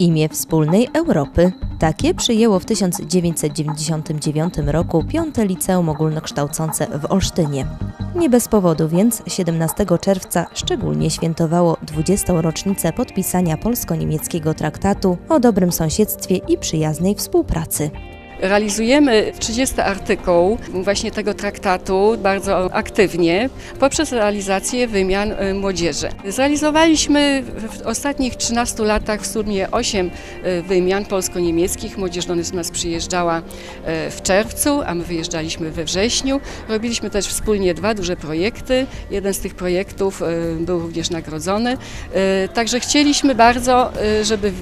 Imię wspólnej Europy. Takie przyjęło w 1999 roku piąte liceum ogólnokształcące w Olsztynie. Nie bez powodu więc 17 czerwca szczególnie świętowało 20. rocznicę podpisania polsko-niemieckiego traktatu o dobrym sąsiedztwie i przyjaznej współpracy. Realizujemy 30 artykuł właśnie tego traktatu bardzo aktywnie poprzez realizację wymian y, młodzieży. Zrealizowaliśmy w ostatnich 13 latach w sumie 8 y, wymian polsko-niemieckich. Młodzież do nas przyjeżdżała y, w czerwcu, a my wyjeżdżaliśmy we wrześniu. Robiliśmy też wspólnie dwa duże projekty. Jeden z tych projektów był również nagrodzony. Także chcieliśmy bardzo, żeby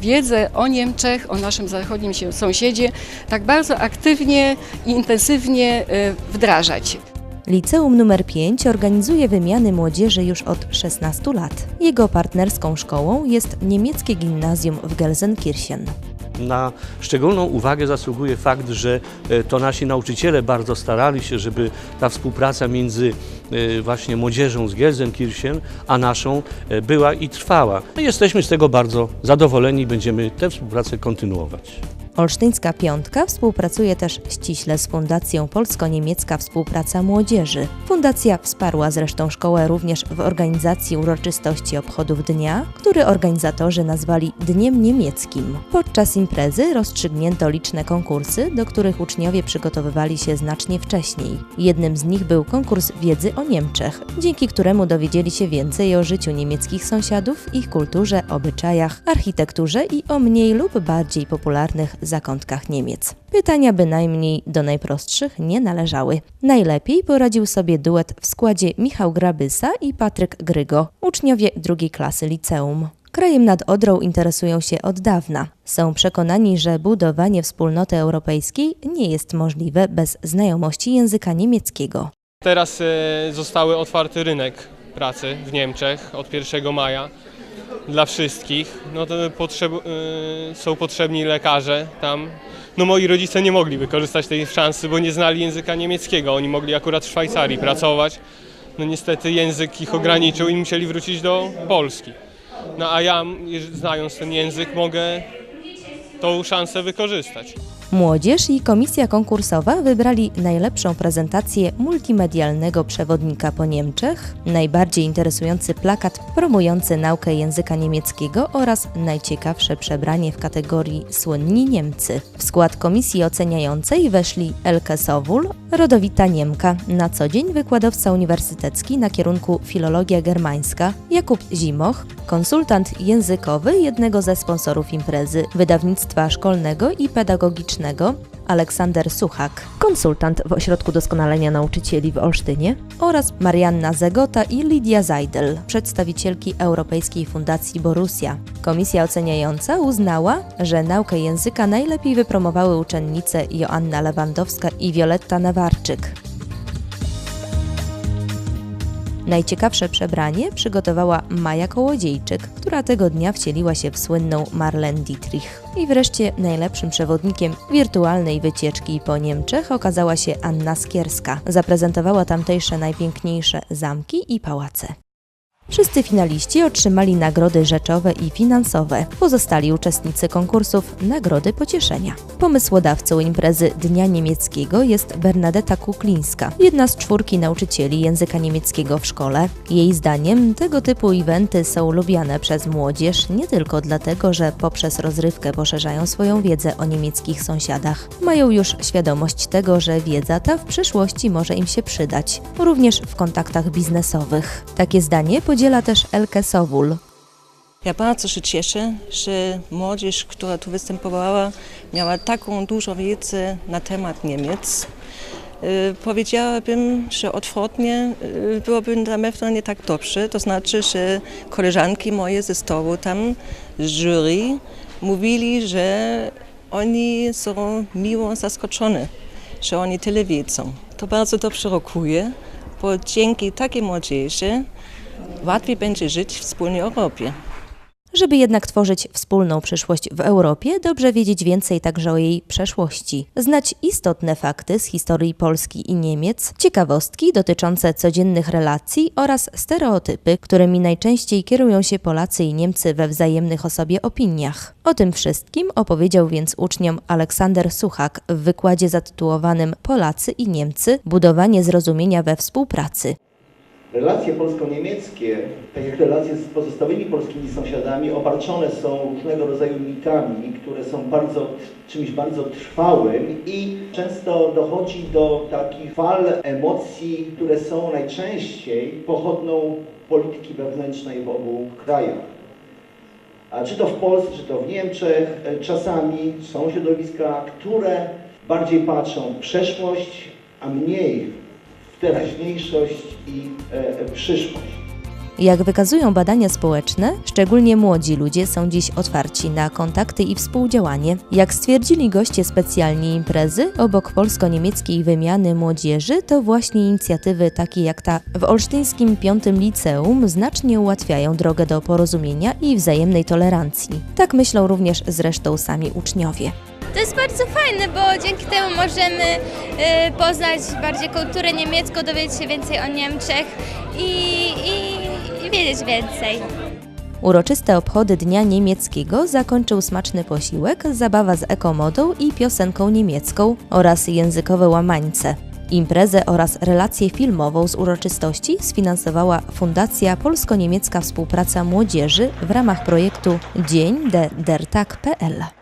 wiedzę o Niemczech, o naszym zachodnim sąsiedzie tak bardzo aktywnie i intensywnie y, wdrażać. Liceum numer 5 organizuje wymiany młodzieży już od 16 lat. Jego partnerską szkołą jest niemieckie gimnazjum w Gelsenkirchen. Na szczególną uwagę zasługuje fakt, że e, to nasi nauczyciele bardzo starali się, żeby ta współpraca między e, właśnie młodzieżą z Gelsenkirchen a naszą e, była i trwała. Jesteśmy z tego bardzo zadowoleni i będziemy tę współpracę kontynuować. Olsztyńska Piątka współpracuje też ściśle z Fundacją Polsko-Niemiecka Współpraca Młodzieży. Fundacja wsparła zresztą szkołę również w organizacji uroczystości obchodów dnia, który organizatorzy nazwali Dniem Niemieckim. Podczas imprezy rozstrzygnięto liczne konkursy, do których uczniowie przygotowywali się znacznie wcześniej. Jednym z nich był konkurs wiedzy o Niemczech, dzięki któremu dowiedzieli się więcej o życiu niemieckich sąsiadów, ich kulturze, obyczajach, architekturze i o mniej lub bardziej popularnych zakątkach Niemiec. Pytania bynajmniej do najprostszych nie należały. Najlepiej poradził sobie duet w składzie Michał Grabysa i Patryk Grygo, uczniowie drugiej klasy liceum. Krajem nad Odrą interesują się od dawna. Są przekonani, że budowanie wspólnoty europejskiej nie jest możliwe bez znajomości języka niemieckiego. Teraz e, zostały otwarty rynek pracy w Niemczech od 1 maja dla wszystkich. No to potrzeb, e, są potrzebni lekarze tam. No moi rodzice nie mogli wykorzystać tej szansy, bo nie znali języka niemieckiego. Oni mogli akurat w Szwajcarii pracować. No niestety język ich ograniczył i musieli wrócić do Polski. No a ja, znając ten język, mogę tą szansę wykorzystać. Młodzież i komisja konkursowa wybrali najlepszą prezentację multimedialnego przewodnika po Niemczech, najbardziej interesujący plakat promujący naukę języka niemieckiego oraz najciekawsze przebranie w kategorii Słynni Niemcy. W skład komisji oceniającej weszli Elke Sowul, rodowita Niemka, na co dzień wykładowca uniwersytecki na kierunku Filologia Germańska, Jakub Zimoch, konsultant językowy jednego ze sponsorów imprezy, wydawnictwa szkolnego i pedagogicznego Aleksander Suchak, konsultant w Ośrodku Doskonalenia Nauczycieli w Olsztynie oraz Marianna Zegota i Lidia Zajdel, przedstawicielki Europejskiej Fundacji Borussia. Komisja oceniająca uznała, że naukę języka najlepiej wypromowały uczennice Joanna Lewandowska i Wioletta Nawarczyk. Najciekawsze przebranie przygotowała Maja Kołodziejczyk, która tego dnia wcieliła się w słynną Marlene Dietrich. I wreszcie najlepszym przewodnikiem wirtualnej wycieczki po Niemczech okazała się Anna Skierska. Zaprezentowała tamtejsze najpiękniejsze zamki i pałace. Wszyscy finaliści otrzymali nagrody rzeczowe i finansowe. Pozostali uczestnicy konkursów nagrody pocieszenia. Pomysłodawcą imprezy Dnia Niemieckiego jest Bernadetta Kuklińska, jedna z czwórki nauczycieli języka niemieckiego w szkole. Jej zdaniem tego typu eventy są lubiane przez młodzież nie tylko dlatego, że poprzez rozrywkę poszerzają swoją wiedzę o niemieckich sąsiadach. Mają już świadomość tego, że wiedza ta w przyszłości może im się przydać, również w kontaktach biznesowych. Takie zdanie podziela też Elke Sowul, Ja bardzo się cieszę, że młodzież, która tu występowała, miała taką dużą wiedzę na temat Niemiec. Y, Powiedziałabym, że odwrotnie y, byłoby na pewno nie tak dobrze. To znaczy, że koleżanki moje ze stołu tam z jury mówili, że oni są miło zaskoczone, że oni tyle wiedzą. To bardzo dobrze rokuje, bo dzięki takiej młodzieży łatwiej będzie żyć w wspólnej Europie. Żeby jednak tworzyć wspólną przyszłość w Europie, dobrze wiedzieć więcej także o jej przeszłości. Znać istotne fakty z historii Polski i Niemiec, ciekawostki dotyczące codziennych relacji oraz stereotypy, którymi najczęściej kierują się Polacy i Niemcy we wzajemnych o sobie opiniach. O tym wszystkim opowiedział więc uczniom Aleksander Suchak w wykładzie zatytułowanym Polacy i Niemcy budowanie zrozumienia we współpracy. Relacje polsko-niemieckie, tak jak relacje z pozostałymi polskimi sąsiadami, obarczone są różnego rodzaju mitami, które są bardzo, czymś bardzo trwałym i często dochodzi do takich fal emocji, które są najczęściej pochodną polityki wewnętrznej w obu krajach. A czy to w Polsce, czy to w Niemczech, e, czasami są środowiska, które bardziej patrzą w przeszłość, a mniej teraźniejszość i e, e, przyszłość. Jak wykazują badania społeczne, szczególnie młodzi ludzie są dziś otwarci na kontakty i współdziałanie. Jak stwierdzili goście specjalni imprezy, obok polsko-niemieckiej wymiany młodzieży, to właśnie inicjatywy takie jak ta w olsztyńskim piątym liceum znacznie ułatwiają drogę do porozumienia i wzajemnej tolerancji. Tak myślą również zresztą sami uczniowie. To jest bardzo fajne, bo dzięki temu możemy y, poznać bardziej kulturę niemiecką, dowiedzieć się więcej o Niemczech i, i, i wiedzieć więcej. Uroczyste obchody Dnia Niemieckiego zakończył smaczny posiłek, zabawa z ekomodą i piosenką niemiecką oraz językowe łamańce. Imprezę oraz relację filmową z uroczystości sfinansowała Fundacja Polsko-Niemiecka Współpraca Młodzieży w ramach projektu Dzień de der Tag.pl.